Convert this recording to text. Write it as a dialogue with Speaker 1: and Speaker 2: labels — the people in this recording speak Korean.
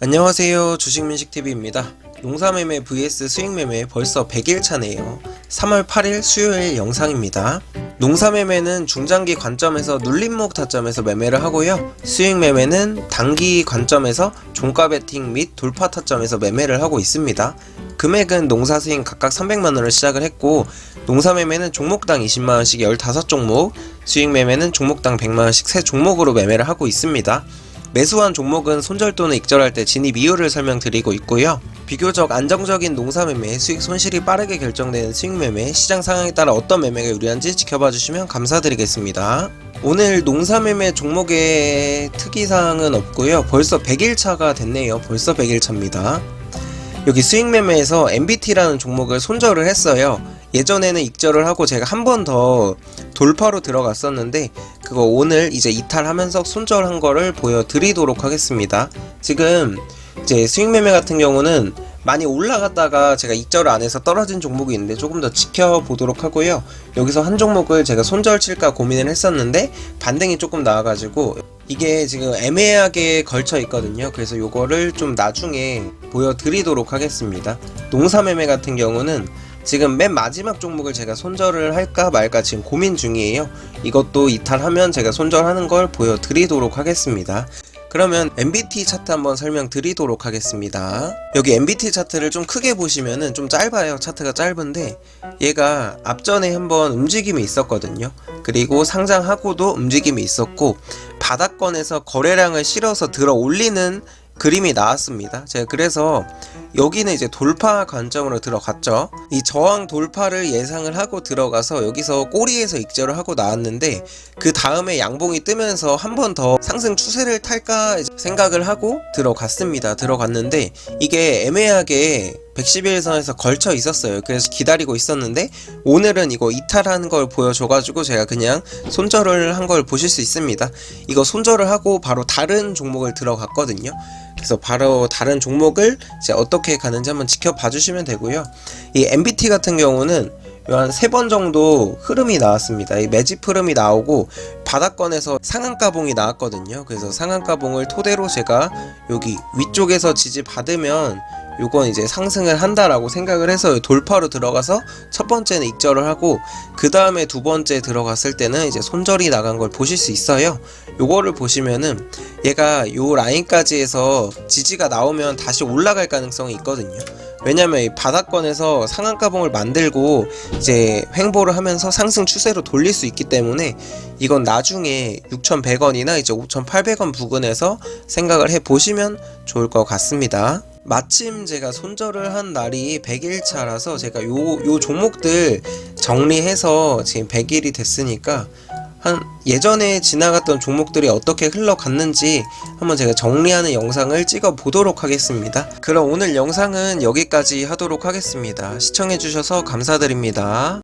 Speaker 1: 안녕하세요. 주식민식TV입니다. 농사매매 vs 수익매매 벌써 100일 차네요. 3월 8일 수요일 영상입니다. 농사매매는 중장기 관점에서 눌림목 타점에서 매매를 하고요. 수익매매는 단기 관점에서 종가 베팅 및 돌파 타점에서 매매를 하고 있습니다. 금액은 농사 수익 각각 300만원을 시작을 했고 농사매매는 종목당 20만원씩 15종목 수익매매는 종목당 100만원씩 3종목으로 매매를 하고 있습니다 매수한 종목은 손절 또는 익절할 때 진입 이유를 설명드리고 있고요. 비교적 안정적인 농사 매매, 수익 손실이 빠르게 결정되는 수익 매매, 시장 상황에 따라 어떤 매매가 유리한지 지켜봐 주시면 감사드리겠습니다. 오늘 농사 매매 종목의 특이사항은 없고요. 벌써 100일차가 됐네요. 벌써 100일차입니다. 여기 수익 매매에서 MBT라는 종목을 손절을 했어요. 예전에는 익절을 하고 제가 한 번 더 돌파로 들어갔었는데 그거 오늘 이제 이탈하면서 손절한 거를 보여드리도록 하겠습니다. 지금 이제 수익매매 같은 경우는 많이 올라갔다가 제가 익절을 안 해서 떨어진 종목이 있는데 조금 더 지켜보도록 하고요. 여기서 한 종목을 제가 손절 칠까 고민을 했었는데 반등이 조금 나와가지고 이게 지금 애매하게 걸쳐 있거든요. 그래서 요거를 좀 나중에 보여드리도록 하겠습니다. 농사매매 같은 경우는 지금 맨 마지막 종목을 제가 손절을 할까 말까 지금 고민 중이에요. 이것도 이탈하면 제가 손절하는 걸 보여드리도록 하겠습니다. 그러면 MBT 차트 한번 설명드리도록 하겠습니다. 여기 MBT 차트를 좀 크게 보시면은 좀 짧아요. 차트가 짧은데 얘가 앞전에 한번 움직임이 있었거든요. 그리고 상장하고도 움직임이 있었고 바닥권에서 거래량을 실어서 들어 올리는 그림이 나왔습니다. 제가 그래서 여기는 이제 돌파 관점으로 들어갔죠. 이 저항 돌파를 예상을 하고 들어가서 여기서 꼬리에서 익절을 하고 나왔는데 그 다음에 양봉이 뜨면서 한 번 더 상승 추세를 탈까 생각을 하고 들어갔습니다. 들어갔는데 이게 애매하게 111 선에서 걸쳐 있었어요. 그래서 기다리고 있었는데 오늘은 이거 이탈하는 걸 보여줘가지고 제가 그냥 손절을 한 걸 보실 수 있습니다. 이거 손절을 하고 바로 다른 종목을 들어갔거든요. 그래서 바로 다른 종목을 이제 어떻게 가는지 한번 지켜봐 주시면 되고요. 이 MBT 같은 경우는 한세 번 정도 흐름이 나왔습니다. 이 매집 흐름이 나오고 바닥권에서 상한가봉이 나왔거든요. 그래서 상한가봉을 토대로 제가 여기 위쪽에서 지지 받으면 요건 이제 상승을 한다라고 생각을 해서 돌파로 들어가서 첫 번째는 익절을 하고 그 다음에 두 번째 들어갔을 때는 이제 손절이 나간 걸 보실 수 있어요. 요거를 보시면은 얘가 요 라인까지 해서 지지가 나오면 다시 올라갈 가능성이 있거든요. 왜냐면 이 바닥권에서 상한가봉을 만들고 이제 횡보를 하면서 상승 추세로 돌릴 수 있기 때문에 이건 나중에 6,100원이나 이제 5,800원 부근에서 생각을 해 보시면 좋을 것 같습니다. 마침 제가 손절을 한 날이 100일 차라서 제가 요, 요 종목들 정리해서 지금 100일이 됐으니까 한 예전에 지나갔던 종목들이 어떻게 흘러갔는지 한번 제가 정리하는 영상을 찍어 보도록 하겠습니다. 그럼 오늘 영상은 여기까지 하도록 하겠습니다. 시청해주셔서 감사드립니다.